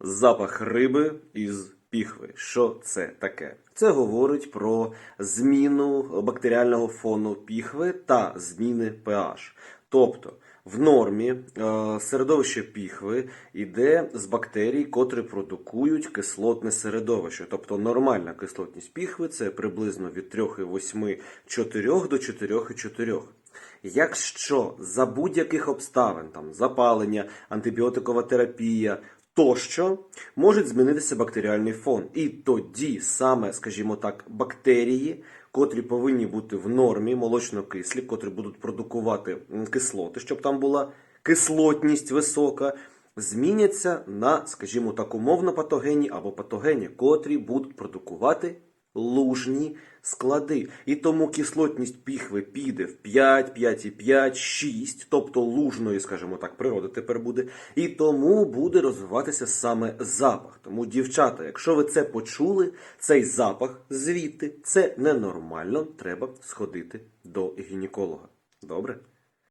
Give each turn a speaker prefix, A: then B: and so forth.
A: Запах риби із піхви. Що це таке? Це говорить про зміну бактеріального фону піхви та зміни pH. Тобто в нормі е, середовище піхви йде з бактерій, котрі продукують кислотне середовище. Тобто нормальна кислотність піхви це приблизно від 3,8-4 до 4,4. Якщо за будь-яких обставин, там запалення, антибіотикова терапія тощо, може змінитися бактеріальний фон. І тоді саме, скажімо так, бактерії, котрі повинні бути в нормі, молочно-кислі, котрі будуть продукувати кислоти, щоб там була кислотність висока, зміняться на, скажімо так, умовно патогені або патогені, котрі будуть продукувати лужні склади. І тому кислотність піхви піде в 5, 5,5, 6, тобто лужної, скажімо так, природи тепер буде. І тому буде розвиватися саме запах. Тому, дівчата, якщо ви це почули, цей запах звідти, це ненормально, треба сходити до гінеколога. Добре?